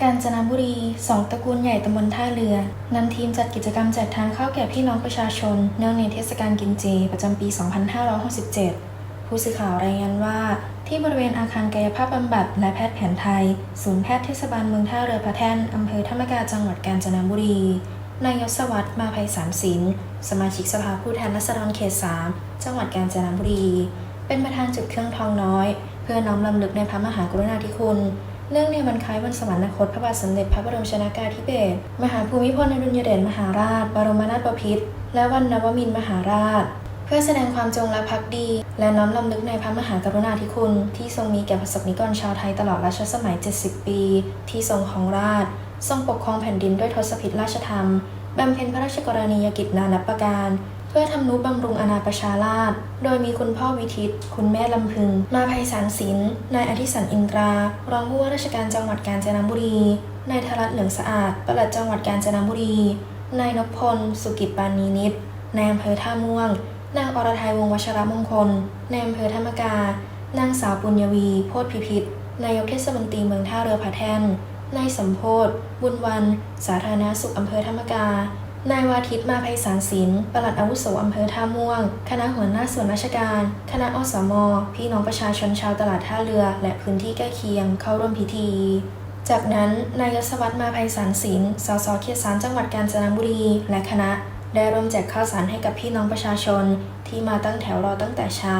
กาญจนบุรีสองตระกูลใหญ่ตำบลท่าเรือนำทีมจัดกิจกรรมแจกทานข้าวแก่พี่น้องประชาชน เนื่องในเทศกาลกินเจ ประจำปี 2567 ผู้สื่อข่าวรายงานว่า ที่บริเวณอาคารกายภาพบำบัดและแพทย์แผนไทย ศูนย์แพทย์เทศบาลเมืองท่าเรือพระแท่นอำเภอธรรมกาจังหวัดกาญจนบุรี นายยศวัตรมาภัยสารสินสมาชิกสภาผู้แทนราษฎรเขต 3 จังหวัดกาญจนบุรี เป็นประธานจุดเครื่องทองน้อย เพื่อน้อมรำลึกในพระมหากรุณาธิคุณ เนื่องในวันคล้ายวันสวรรคตพระบาทสมเด็จพระบรมชนากาธิเบศรมหาภูมิพลอดุลยเดชมหาราช บรมนาถบพิตรและวันนวมินมหาราช เพื่อแสดงความจงรักภักดี และน้อมรำลึกในพระมหากรุณาธิคุณ ที่ทรงมีแก่ประสบนิกรชาวไทยตลอดรัชสมัย 70 ปี ที่ทรงของราช ทรงปกครองแผ่นดินด้วยทศพิธราชธรรมบำเพ็ญพระราชกรณียกิจนานับประการ เพื่อทำนุบำรุงอาณาประชาราษฎรโดยมีคุณพ่อวิทิต คุณแม่ลำพึง มาภัยสารศิลป์นายอธิสันอินตรา รองผู้ว่าราชการจังหวัดกาญจนบุรี นายธรัตน์เหลืองสะอาดปลัดจังหวัดกาญจนบุรี นายนพพล สุกิจปานีนิตนายอำเภอท่าม่วง นางอรทัยวงวัชรมงคล นายอำเภอธรรมกา นางสาวปุญญวี โพธิพิพิธ นายกเทศมนตรีเมืองท่าเรือพระแท่นนายสมโพธบุญวัน สาธารณสุขอำเภอธรรมกา นายวาทิตมาภัยสารศิลป์ปลัดอาวุโสอำเภอท่าม่วง คณะหัวหน้าส่วนราชการ คณะอสม พี่น้องประชาชนชาวตลาดท่าเรือ และพื้นที่ใกล้เคียงเข้าร่วมพิธี จากนั้น นายยศวัตรมาภัยสารศิลป์ สสเขตสามจังหวัดกาญจนบุรี และคณะ ได้ร่วมแจกข้าวสารให้กับพี่น้องประชาชน ที่มาตั้งแถวรอตั้งแต่เช้า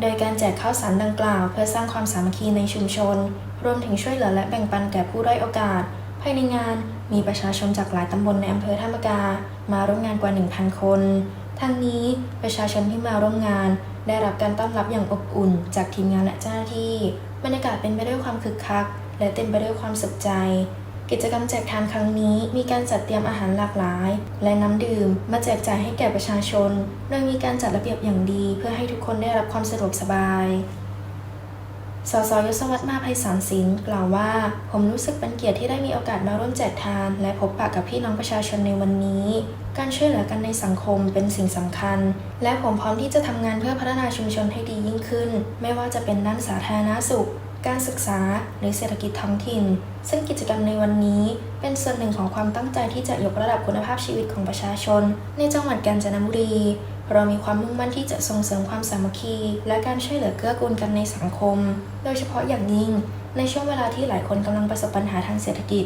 โดยการแจกข้าวสารดังกล่าว เพื่อสร้างความสามัคคีในชุมชน รวมถึงช่วยเหลือและแบ่งปันแก่ผู้ด้อยโอกาส ภายในงานมีประชาชนจากหลายตำบลในอำเภอธรรมกา มาร่วมงานกว่า 1,000 คน ทั้งนี้ประชาชนที่มาร่วมงาน ได้รับการต้อนรับอย่างอบอุ่น จากทีมงานและเจ้าหน้าที่บรรยากาศเป็นไปด้วยความคึกคัก และเต็มไปด้วยความสุขใจ กิจกรรมแจกทานครั้งนี้ มีการจัดเตรียมอาหารหลากหลาย และน้ำดื่ม มาแจกจ่ายให้แก่ประชาชน โดยมีการจัดระเบียบอย่างดี เพื่อให้ทุกคนได้รับความสะดวกสบาย สสยศวัตรมาภัยสารศิลป์กล่าวว่า ผมรู้สึกเป็นเกียรติที่ได้มีโอกาสมาร่วมแจกทาน และพบปะกับพี่น้องประชาชนในวันนี้ การช่วยเหลือกันในสังคมเป็นสิ่งสำคัญ และผมพร้อมที่จะทำงานเพื่อพัฒนาชุมชนให้ดียิ่งขึ้น ไม่ว่าจะเป็นด้านสาธารณสุข การศึกษา หรือเศรษฐกิจท้องถิ่น ซึ่งกิจกรรมในวันนี้ เป็นส่วนหนึ่งของความตั้งใจที่จะยกระดับคุณภาพชีวิตของประชาชน ในจังหวัดกาญจนบุรี เรามีความมุ่งมั่นที่จะส่งเสริมความสามัคคี และการช่วยเหลือเกื้อกูลกันในสังคม โดยเฉพาะอย่างยิ่ง ในช่วงเวลาที่หลายคนกำลังประสบปัญหาทางเศรษฐกิจ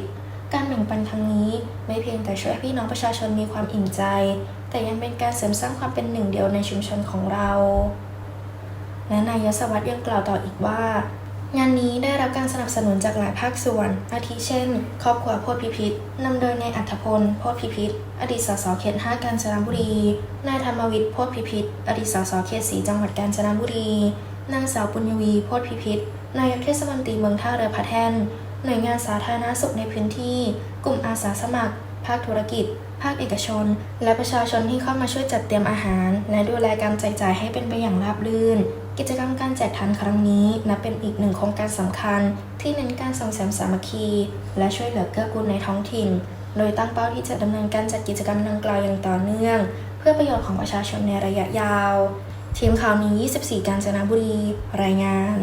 การแบ่งปันครั้งนี้ไม่เพียงแต่ช่วยพี่น้องประชาชนมีความอิ่มใจ แต่ยังเป็นการเสริมสร้างความเป็นหนึ่งเดียวในชุมชนของเราและนายยศวัตรยังกล่าวต่ออีกว่า งานนี้ได้รับการสนับสนุนจากหลายภาคส่วน อาทิเช่น ครอบครัวโพธิพิพิธนำโดยนายอัธพล โพธิพิพิธ อดีตสสเขต 5 กาญจนบุรี นายธรรมวิทย์ โพธิพิพิธ อดีตสสเขต 4 จังหวัดกาญจนบุรี นางสาวปุญญวี โพธิพิพิธ นายกเทศมนตรีเมืองท่าเรือพระแท่น หน่วยงานสาธารณสุขในพื้นที่ กลุ่มอาสาสมัคร ภาคธุรกิจ ภาคเอกชน และประชาชนที่เข้ามาช่วยจัดเตรียมอาหาร และดูแลการแจกจ่ายให้เป็นไปอย่างราบรื่น กิจกรรมการแจกทานครั้งนี้นับเป็นอีกหนึ่งโครงการสำคัญ ที่เน้นการส่งเสริมสามัคคี และช่วยเหลือเกื้อกูลในท้องถิ่น โดยตั้งเป้าที่จะดำเนินการจัดกิจกรรมดังกล่าวอย่างต่อเนื่อง เพื่อประโยชน์ของประชาชนในระยะยาว ทีมข่าวนี้ 24 กาญจนบุรี รายงาน